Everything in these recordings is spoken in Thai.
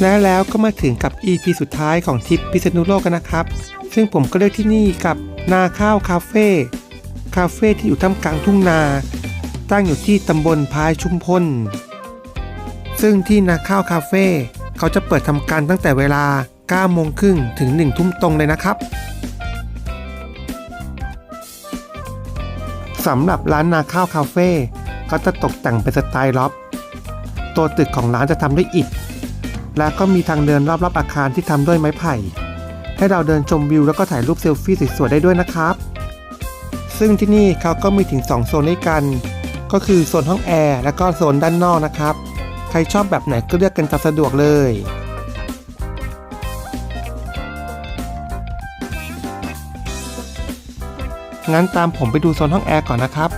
และแล้วก็มาถึงกับ EP สุดท้ายของทริปพิษณุโลกกันนะครับ ซึ่งผมก็เลือกที่นี่กับนาข้าวคาเฟ่คาเฟ่ที่อยู่ท่ามกลางทุ่งนา ตั้งอยู่ที่ตำบลพายชุมพล ซึ่งที่นาข้าวคาเฟ่เขาจะเปิดทำการตั้งแต่เวลา9โมงครึ่งถึง1ทุ่มตรงเลยนะครับสำหรับร้านนาข้าวคาเฟ่ก็จะตกแต่งเป็นสไตล์ล็อบ ตัวตึกของร้านจะทำด้วยอิฐ และก็มีทางเดินรอบๆอาคารที่ทำด้วยไม้ไผ่ ให้เราเดินชมวิวแล้วก็ถ่ายรูปเซลฟี่สวยๆได้ด้วยนะครับ ซึ่งที่นี่เขาก็มีถึง 2 โซนด้วยกัน ก็คือโซนห้องแอร์และก็โซนด้านนอกนะครับ ใครชอบแบบไหนก็เลือกกันตามสะดวกเลยงั้นตามผมไปดูโซนห้องแอร์ก่อนนะครับ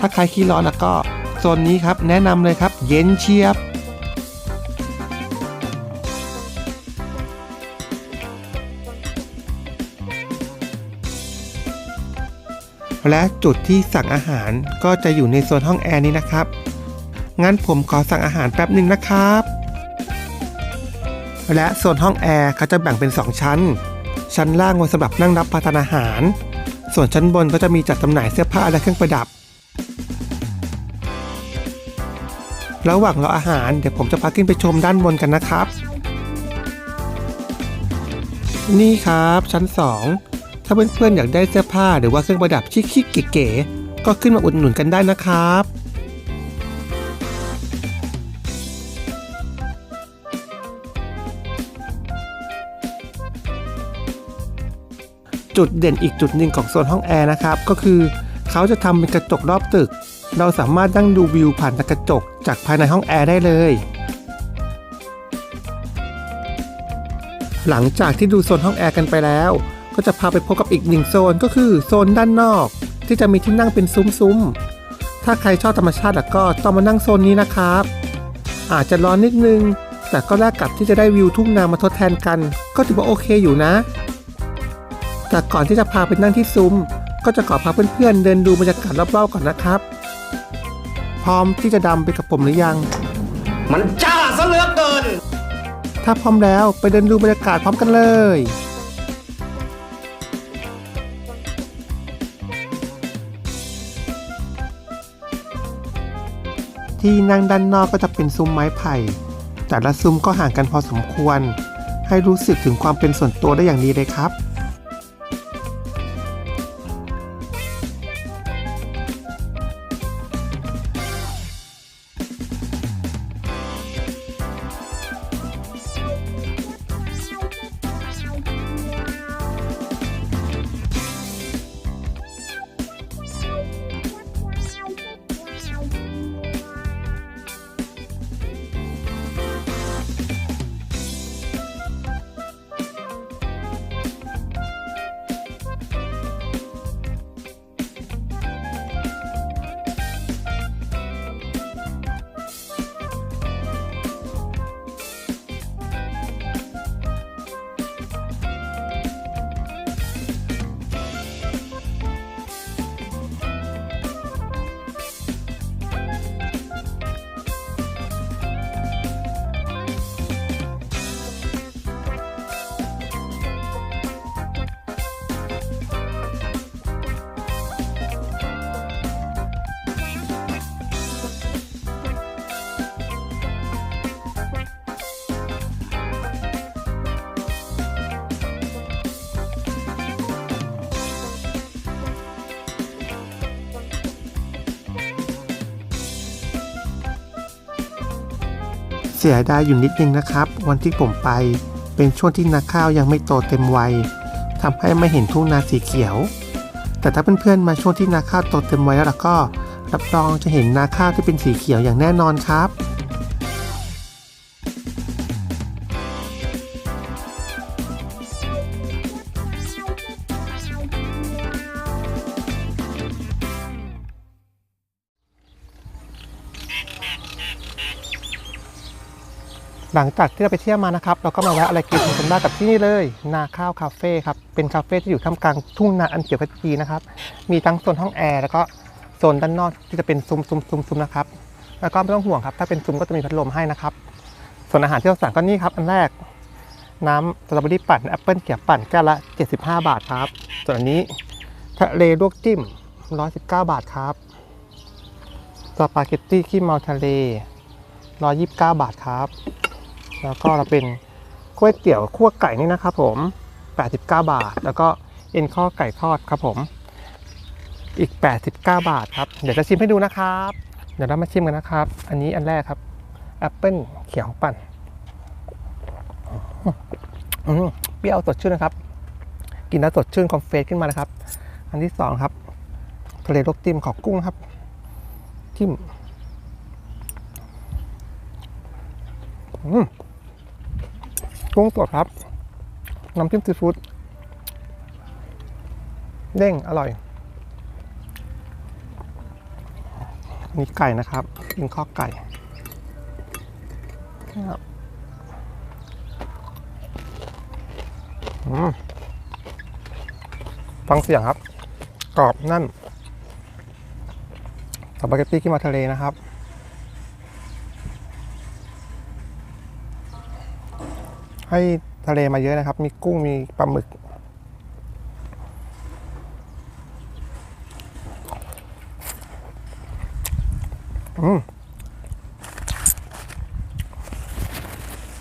ถ้าใครขี้ร้อนแล้วก็โซนนี้ครับแนะนำเลยครับ เย็นเชียบ และจุดที่สั่งอาหารก็จะอยู่ในโซนห้องแอร์นี้นะครับ งั้นผมขอสั่งอาหารแป๊บหนึ่งนะครับ และโซนห้องแอร์เขาจะแบ่งเป็น 2 ชั้น ชั้นล่างไว้สำหรับนั่งรับประทานอาหาร ส่วนชั้นบนก็จะมีจัดจำหน่ายเสื้อผ้าและเครื่องประดับ ระหว่างรออาหารเดี๋ยวผมจะพาขึ้นไปชมด้านบนกันนะครับ นี่ครับชั้น 2 ถ้าเพื่อนๆอยากได้เสื้อผ้าหรือว่าเครื่องประดับชิคๆเก๋ๆก็ขึ้นมาอุดหนุนกันได้นะครับจุดเด่นอีกจุดหนึ่งของโซนห้องแอร์นะครับ ก็คือเขาจะทำเป็นกระจกรอบตึก เราสามารถนั่งดูวิวผ่านทางกระจกจากภายในห้องแอร์ได้เลย หลังจากที่ดูโซนห้องแอร์กันไปแล้ว ก็จะพาไปพบกับอีกหนึ่งโซนก็คือโซนด้านนอก ที่จะมีที่นั่งเป็นซุ้มๆ ถ้าใครชอบธรรมชาติแล้วก็ต้องมานั่งโซนนี้นะครับ อาจจะร้อนนิดนึง แต่ก็แลกกับที่จะได้วิวทุ่งนามาทดแทนกัน ก็ถือว่าโอเคอยู่นะ แต่ก่อนที่จะพาไปนั่งที่ซุ้ม ก็จะขอพาเพื่อนๆเดินดูบรรยากาศรอบๆก่อนนะครับ พร้อมที่จะดำไปกับผมหรือยัง มันจ้าซะเหลือเกิน ถ้าพร้อมแล้วไปเดินดูบรรยากาศพร้อมกันเลย ที่นั่งด้านนอกก็จะเป็นซุ้มไม้ไผ่ แต่ละซุ้มก็ห่างกันพอสมควร ให้รู้สึกถึงความเป็นส่วนตัวได้อย่างดีเลยครับ เสียดายอยู่นิดนึงนะครับ วันที่ผมไปเป็นช่วงที่นาข้าวยังไม่โตเต็มวัยทำให้ไม่เห็นทุ่งนาสีเขียว แต่ถ้าเพื่อนๆมาช่วงที่นาข้าวโตเต็มวัยแล้วก็ รับรองจะเห็นนาข้าวที่เป็นสีเขียวอย่างแน่นอนครับ หลังจากที่เราไปเที่ยวมานะครับ เราก็มาแวะอะไรกินกันบ้างกับที่นี่เลย นาข้าวคาเฟ่ครับ เป็นคาเฟ่ที่อยู่ท่ามกลางทุ่งนาอันเขียวขจีนะครับ มีทั้งโซนห้องแอร์แล้วก็โซนด้านนอกที่จะเป็นซุ้มซุ้มซุ้มซุ้มนะครับ แล้วก็ไม่ต้องห่วงครับ ถ้าเป็นซุ้มก็จะมีพัดลมให้นะครับ ส่วนอาหารที่เราสั่งก็นี่ครับ อันแรก น้ำสตรอเบอรี่ปั่นแอปเปิลเขียวปั่นแก้วละ 75 บาทครับ ส่วนอันนี้ทะเลลวกจิ้ม 119 บาทครับสปาเกตตี้ขี้เมาทะเล 129 บาทครับ แล้วก็เราเป็นก๋วยเตี๋ยวคั่วไก่นี่นะครับผม 89 บาท แล้วก็เอ็นข้อไก่ทอดครับผม อีก 89 บาทครับ เดี๋ยวจะชิมให้ดูนะครับ เดี๋ยวเรามาชิมกันนะครับ อันนี้อันแรกครับแอปเปิลเขียวปั่นเปรี้ยวสดชื่นนะครับ กินแล้วสดชื่นคอมเฟสขึ้นมานะครับ อันที่สองครับทะเลลวกจิ้มของกุ้งครับจิ้ม อืม กุ้งสดครับ น้ำจิ้มซีฟู้ดเด้งอร่อย มีไก่นะครับกินข้อไก่ครับฟังเสียงครับ กรอบนั่นสปาเกตตี้ขี้มาทะเลนะครับ ให้ทะเลมาเยอะนะครับ มีกุ้งมีปลาหมึก อืม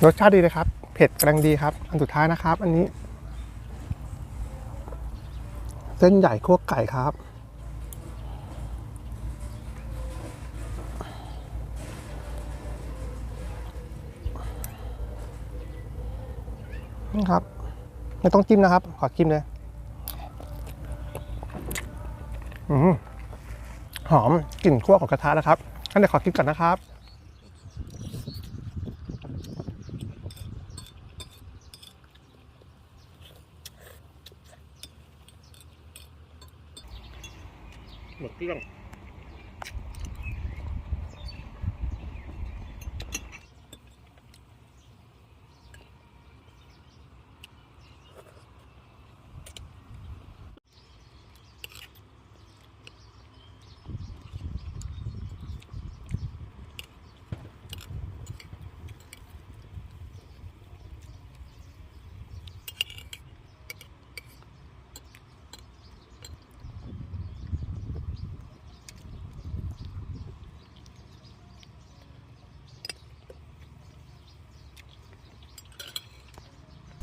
รสชาติดีเลยครับ เผ็ดกำลังดีครับ อันสุดท้ายนะครับ อันนี้ เส้นใหญ่คั่วไก่ครับ นี่ครับ ไม่ต้องจิ้มนะครับ ขอจิ้มเลยอืมหอมกลิ่นคั่วของกระทะนะครับงั้นเดี๋ยวขอกินก่อนนะครับ หมดเกลี้ยง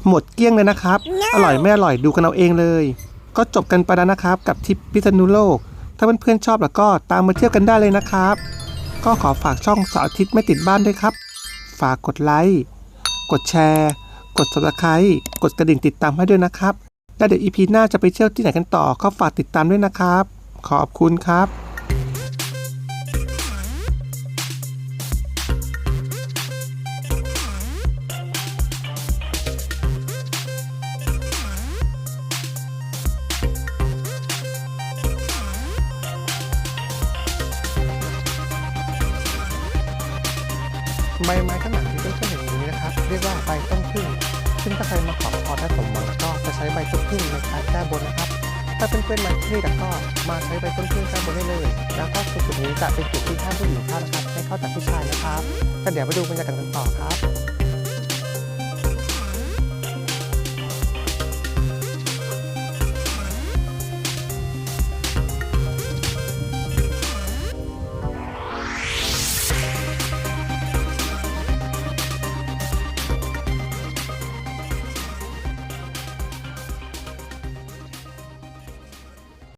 หมดเกลี้ยงเลยนะครับ อร่อยไม่อร่อยดูกันเอาเองเลย ก็จบกันไปแล้วนะครับ กับทริปพิษณุโลก ถ้าเพื่อนๆชอบแล้วก็ตามมาเที่ยวกันได้เลยนะครับ ก็ขอฝากช่องเสาร์อาทิตย์ไม่ติดบ้านด้วยครับ ฝากกดไลค์กดแชร์ กด subscribe กดกระดิ่งติดตามให้ด้วยนะครับ และเดี๋ยวอีพีหน้าจะไปเที่ยวที่ไหนกันต่อก็ฝากติดตามด้วยนะครับ ขอบคุณครับใบ ใบต้นพึ่งซึ่งถ้าใครมาขอพรได้สมหวังก็จะใช้ใบต้นพึ่งในการแก้บนนะครับ ถ้าเพื่อนๆมาที่นี่แล้วก็มาใช้ใบต้นพึ่งแก้บนได้เลย แล้วก็จุดนี้จะเป็นจุดที่ท่านผู้หญิงท่านนะครับให้เข้าจากผู้ชายนะครับก็เดี๋ยวไปดูบรรยากาศกันต่อครับ